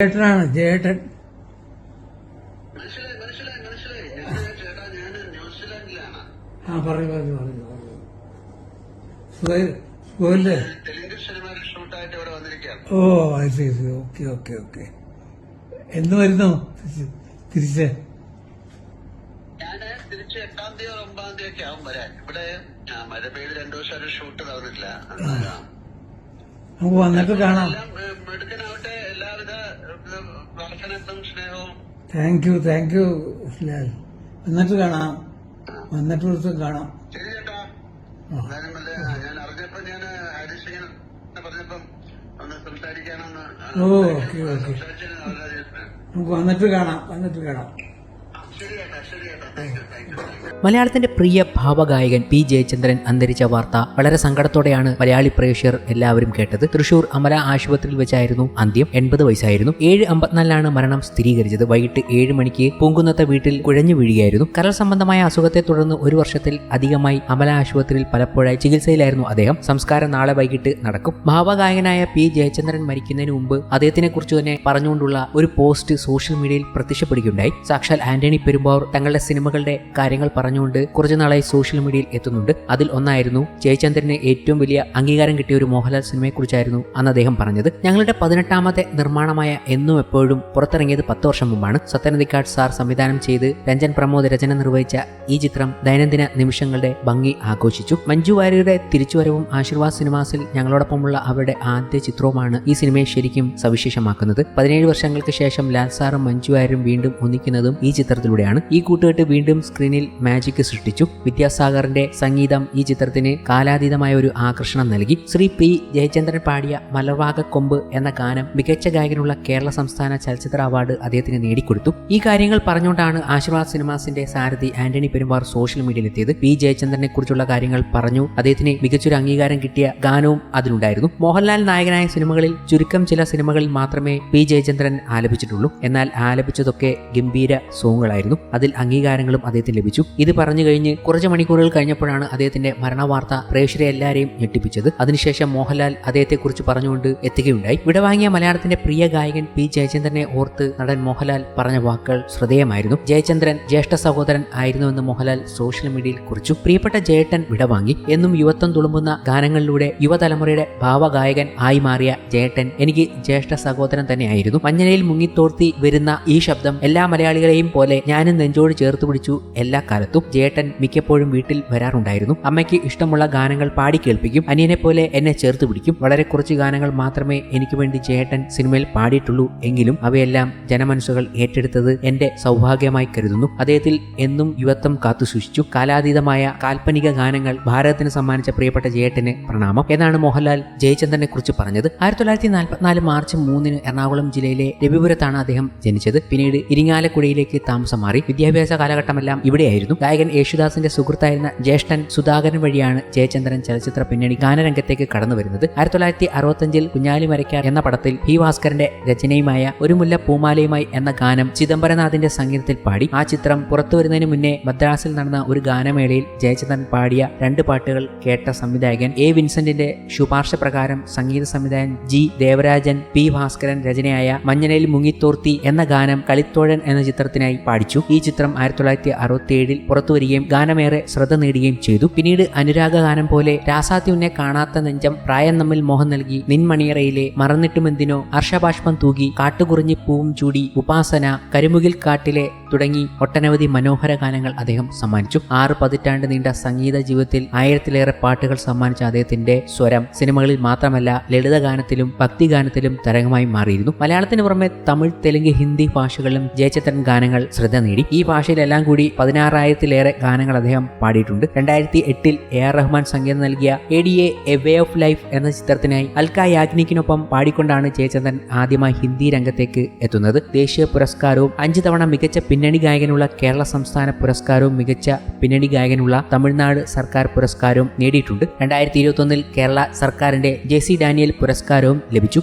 ജേട്ടനാണ് ജേട്ടൻ ആ പറഞ്ഞു പറഞ്ഞു പറഞ്ഞു പറഞ്ഞു സുഖ- സുഖമില്ലേ ഐ സി ഷൂട്ടായിട്ട് വന്നിരിക്കുകയാണ്. ഓ ശരി ഓക്കെ ഓക്കെ ഓക്കെ എന്ന് വരുന്നു? തിരിച്ച് തിരിച്ച്. ഞാൻ തിരിച്ച് എട്ടാം തീയതി ഒമ്പതാം തീയതി ഒക്കെ ആവും വരാൻ. ഇവിടെ മഴ പെയ്ത് രണ്ടു ദിവസം ഷൂട്ട് നടന്നിട്ടില്ല. നമുക്ക് വന്നിട്ട് കാണാം. Thank you thank you Lal വന്നിട്ട് കാണാം. വന്നിട്ട് ദിവസം കാണാം. ശരി ചേട്ടാ ആ. എന്തായാലും വല്ല ഞാൻ അറിഞ്ഞപ്പോ ഞാൻ ഹാരിസ് ഇങ്ങനെ പറഞ്ഞപ്പം ഒന്ന് സംസാരിക്കാനൊന്ന് ആ, ഓ, ഓക്കെ ഓക്കെ. നമുക്ക് വന്നിട്ട് കാണാം വന്നിട്ട് കാണാം. മലയാളത്തിന്റെ പ്രിയ ഭാവഗായകൻ പി ജയചന്ദ്രൻ അന്തരിച്ച വാർത്ത വളരെ സങ്കടത്തോടെയാണ് മലയാളി പ്രേക്ഷകർ എല്ലാവരും കേട്ടത്. തൃശൂർ അമല ആശുപത്രിയിൽ വെച്ചായിരുന്നു അന്ത്യം. എൺപത് വയസ്സായിരുന്നു. ഏഴ് അമ്പത്തിനാലിലാണ് മരണം സ്ഥിരീകരിച്ചത്. വൈകിട്ട് ഏഴ് മണിക്ക് പൂങ്കുന്നത്തെ വീട്ടിൽ കുഴഞ്ഞു വീഴുകയായിരുന്നു. കരൾ സംബന്ധമായ അസുഖത്തെ തുടർന്ന് ഒരു വർഷത്തിൽ അധികമായി അമല ആശുപത്രിയിൽ പലപ്പോഴായി ചികിത്സയിലായിരുന്നു അദ്ദേഹം. സംസ്കാരം നാളെ വൈകിട്ട് നടക്കും. ഭാവഗായകനായ പി ജയചന്ദ്രൻ മരിക്കുന്നതിന് മുമ്പ് അദ്ദേഹത്തിനെ കുറിച്ച് തന്നെ പറഞ്ഞുകൊണ്ടുള്ള ഒരു പോസ്റ്റ് സോഷ്യൽ മീഡിയയിൽ പ്രത്യക്ഷപ്പെടുകയുണ്ടായി. സാക്ഷാൽ ആന്റണി പെരുമ്പാവൂർ തങ്ങളുടെ സിനിമകളുടെ കാര്യങ്ങൾ പറഞ്ഞുകൊണ്ട് കുറച്ചു നാളായി സോഷ്യൽ മീഡിയയിൽ എത്തുന്നുണ്ട്. അതിൽ ഒന്നായിരുന്നു ജയചന്ദ്രന് ഏറ്റവും വലിയ അംഗീകാരം കിട്ടിയ ഒരു മോഹൻലാൽ സിനിമയെക്കുറിച്ചായിരുന്നു അന്ന് അദ്ദേഹം പറഞ്ഞത്. ഞങ്ങളുടെ പതിനെട്ടാമത്തെ നിർമ്മാണമായ എന്നും എപ്പോഴും പുറത്തിറങ്ങിയത് പത്ത് വർഷം മുമ്പാണ്. സത്യനന്ദിക്കാട് സാർ സംവിധാനം ചെയ്ത് രഞ്ജൻ പ്രമോദ് രചന നിർവഹിച്ച ഈ ചിത്രം ദൈനംദിന നിമിഷങ്ങളുടെ ഭംഗി ആഘോഷിച്ചു. മഞ്ജു വാര്യരുടെ തിരിച്ചുവരവും ആശീർവാദ് സിനിമാസിൽ ഞങ്ങളോടൊപ്പമുള്ള അവരുടെ ആദ്യ ചിത്രവുമാണ് ഈ സിനിമയെ ശരിക്കും സവിശേഷമാക്കുന്നത്. പതിനേഴ് വർഷങ്ങൾക്ക് ശേഷം ലാൽ സാറും മഞ്ജു വാര്യരും വീണ്ടും ഒന്നിക്കുന്നതും ഈ ചിത്രത്തിലൂടെയാണ് ഈ കൂട്ടുകെട്ട് വീണ്ടും സ്ക്രീനിൽ മാജിക് സൃഷ്ടിച്ചു. വിദ്യാസാഗറിന്റെ സംഗീതം ഈ ചിത്രത്തിന് കാലാതീതമായ ഒരു ആകർഷണം നൽകി. ശ്രീ പി ജയചന്ദ്രൻ പാടിയ മലർവാക കൊമ്പ് എന്ന ഗാനം മികച്ച ഗായകനുള്ള കേരള സംസ്ഥാന ചലച്ചിത്ര അവാർഡ് അദ്ദേഹത്തിന് നേടിക്കൊടുത്തു. ഈ കാര്യങ്ങൾ പറഞ്ഞുകൊണ്ടാണ് ആശീർവാദ് സിനിമാസിന്റെ സാരഥി ആന്റണി പെരുമാർ സോഷ്യൽ മീഡിയയിൽ എത്തിയത് പി ജയചന്ദ്രനെ കുറിച്ചുള്ള കാര്യങ്ങൾ പറഞ്ഞു. അദ്ദേഹത്തിന് മികച്ചൊരു അംഗീകാരം കിട്ടിയ ഗാനവും അതിലുണ്ടായിരുന്നു. മോഹൻലാൽ നായകനായ സിനിമകളിൽ ചുരുക്കം ചില സിനിമകളിൽ മാത്രമേ പി ജയചന്ദ്രൻ ആലപിച്ചിട്ടുള്ളൂ. എന്നാൽ ആലപിച്ചതൊക്കെ ഗംഭീര സോങ്ങുകളായിരുന്നു. അതിൽ അംഗീകാരങ്ങളും അദ്ദേഹത്തിന് ലഭിച്ചു. ഇത് പറഞ്ഞു കഴിഞ്ഞ് കുറച്ച് മണിക്കൂറുകൾ കഴിഞ്ഞപ്പോഴാണ് അദ്ദേഹത്തിന്റെ മരണവാർത്ത പ്രേക്ഷകരെ എല്ലാവരെയും ഞെട്ടിപ്പിച്ചത്. അതിനുശേഷം മോഹൻലാൽ അദ്ദേഹത്തെക്കുറിച്ച് പറഞ്ഞുകൊണ്ട് എത്തുകയുണ്ടായി. വിടവാങ്ങിയ മലയാളത്തിന്റെ പ്രിയ ഗായകൻ പി ജയചന്ദ്രനെ ഓർത്ത് നടൻ മോഹൻലാൽ പറഞ്ഞ വാക്കുകൾ ശ്രദ്ധേയമായിരുന്നു ജയചന്ദ്രൻ ജ്യേഷ്ഠ സഹോദരൻ ആയിരുന്നുവെന്ന് മോഹൻലാൽ സോഷ്യൽ മീഡിയയിൽ കുറിച്ചു. പ്രിയപ്പെട്ട ജയേട്ടൻ വിടവാങ്ങി എന്നും യുവത്വം തുളുമ്പുന്ന ഗാനങ്ങളിലൂടെ യുവതലമുറയുടെ ഭാവഗായകൻ ആയി മാറിയ ജയേട്ടൻ എനിക്ക് ജ്യേഷ്ഠ സഹോദരൻ തന്നെയായിരുന്നു. മഞ്ഞനയിൽ മുങ്ങിത്തോർത്തി വരുന്ന ഈ ശബ്ദം എല്ലാ മലയാളികളെയും പോലെ ഞാനും നെഞ്ചോട് ചേർത്ത് പിടിച്ചു. എല്ലാ കാലത്തും ജേട്ടൻ മിക്കപ്പോഴും വീട്ടിൽ വരാറുണ്ടായിരുന്നു. അമ്മയ്ക്ക് ഇഷ്ടമുള്ള ഗാനങ്ങൾ പാടി കേൾപ്പിക്കും. അനിയനെ പോലെ എന്നെ ചേർത്ത് പിടിക്കും. വളരെ കുറച്ച് ഗാനങ്ങൾ മാത്രമേ എനിക്ക് വേണ്ടി ജേട്ടൻ സിനിമയിൽ പാടിയിട്ടുള്ളൂ എങ്കിലും അവയെല്ലാം ജനമനസ്സുകൾ ഏറ്റെടുത്തത് എന്റെ സൗഭാഗ്യമായി കരുതുന്നു. അദ്ദേഹത്തിൽ എന്നും യുവത്വം കാത്തു സൂക്ഷിച്ചു. കാലാതീതമായ കാൽപ്പനിക ഗാനങ്ങൾ ഭാരതത്തിന് സമ്മാനിച്ച പ്രിയപ്പെട്ട ജേട്ടന് പ്രണാമം. എന്നാണ് മോഹൻലാൽ ജയചന്ദ്രനെ കുറിച്ച് പറഞ്ഞത്. ആയിരത്തി തൊള്ളായിരത്തി നാൽപ്പത്തിനാല് മാർച്ച് മൂന്നിന് എറണാകുളം ജില്ലയിലെ രവിപുരത്താണ് അദ്ദേഹം ജനിച്ചത്. പിന്നീട് ഇരിങ്ങാലക്കുടയിലേക്ക് താമസം മാറി. വിദ്യാഭ്യാസ കാലഘട്ടമെല്ലാം ഇവിടെയായിരുന്നു. ഗായകൻ യേശുദാസിന്റെ സുഹൃത്തായിരുന്ന ജ്യേഷ്ഠൻ സുധാകരൻ വഴിയാണ് ജയചന്ദ്രൻ ചലച്ചിത്ര പിന്നണി ഗാനരംഗത്തേക്ക് കടന്നു വരുന്നത് ആയിരത്തി തൊള്ളായിരത്തി അറുപത്തഞ്ചിൽ കുഞ്ഞാലി മരയ്ക്കാർ എന്ന പടത്തിൽ പി ഭാസ്കരന്റെ രചനയുമായ ഒരു മുല്ല പൂമാലയുമായി എന്ന ഗാനം ചിദംബരനാഥിന്റെ സംഗീതത്തിൽ പാടി. ആ ചിത്രം പുറത്തു വരുന്നതിന് മുന്നേ മദ്രാസിൽ നടന്ന ഒരു ഗാനമേളയിൽ ജയചന്ദ്രൻ പാടിയ രണ്ട് പാട്ടുകൾ കേട്ട സംവിധായകൻ എ വിൻസെന്റിന്റെ ശുപാർശ പ്രകാരം സംഗീത സംവിധായകൻ ജി ദേവരാജൻ പി ഭാസ്കരൻ രചനയായ മഞ്ഞനയിൽ മുങ്ങിത്തോർത്തി എന്ന ഗാനം കളിത്തോഴൻ എന്ന ചിത്രത്തിനായി പാടിച്ചു. ഈ ചിത്രം ആയിരത്തി തൊള്ളായിരത്തി അറുപത്തി ഏഴിൽ പുറത്തുവരികയും ഗാനമേറെ ശ്രദ്ധ നേടുകയും ചെയ്തു. പിന്നീട് അനുരാഗ ഗാനം പോലെ രാസാത്യുവിനെ കാണാത്ത നെഞ്ചം പ്രായം നമ്മിൽ മോഹം നൽകി നിൻമണിയറയിലെ മറന്നിട്ടുമെന്തിനോ ഹർഷബാഷ്പം തൂകി കാട്ടുകുറിഞ്ഞി പൂവും ചൂടി ഉപാസന കരിമുകിൽ കാട്ടിലെ തുടങ്ങി ഒട്ടനവധി മനോഹര ഗാനങ്ങൾ അദ്ദേഹം സമ്മാനിച്ചു. ആറ് പതിറ്റാണ്ട് നീണ്ട സംഗീത ജീവിതത്തിൽ ആയിരത്തിലേറെ പാട്ടുകൾ സമ്മാനിച്ച അദ്ദേഹത്തിന്റെ സ്വരം സിനിമകളിൽ മാത്രമല്ല ലളിത ഗാനത്തിലും ഭക്തി ഗാനത്തിലും തരംഗമായി മാറിയിരുന്നു. മലയാളത്തിന് പുറമെ തമിഴ് തെലുങ്ക് ഹിന്ദി ഭാഷകളിലും ജയചന്ദ്രൻ ഗാനങ്ങൾ ശ്രദ്ധ നേടി. ഈ ഭാഷയിലെല്ലാം കൂടി പതിനാറായിരത്തിലേറെ ഗാനങ്ങൾ അദ്ദേഹം പാടിയിട്ടുണ്ട്. രണ്ടായിരത്തി എട്ടിൽ എ ആർ റഹ്മാൻ സംഗീതം നൽകിയ A D A a way of life എന്ന ചിത്രത്തിനായി അൽക്ക യാഗ്നിക്കിനൊപ്പം പാടിക്കൊണ്ടാണ് ജയചന്ദ്രൻ ആദ്യമായി ഹിന്ദി രംഗത്തേക്ക് എത്തുന്നത്. ദേശീയ പുരസ്കാരവും അഞ്ച് തവണ മികച്ച പിന്നണി ഗായകനുള്ള കേരള സംസ്ഥാന പുരസ്കാരവും മികച്ച പിന്നണി ഗായകനുള്ള തമിഴ്നാട് സർക്കാർ പുരസ്കാരവും നേടിയിട്ടുണ്ട്. രണ്ടായിരത്തി ഇരുപത്തൊന്നിൽ കേരള സർക്കാരിന്റെ ജെ സി ഡാനിയൽ പുരസ്കാരവും ലഭിച്ചു.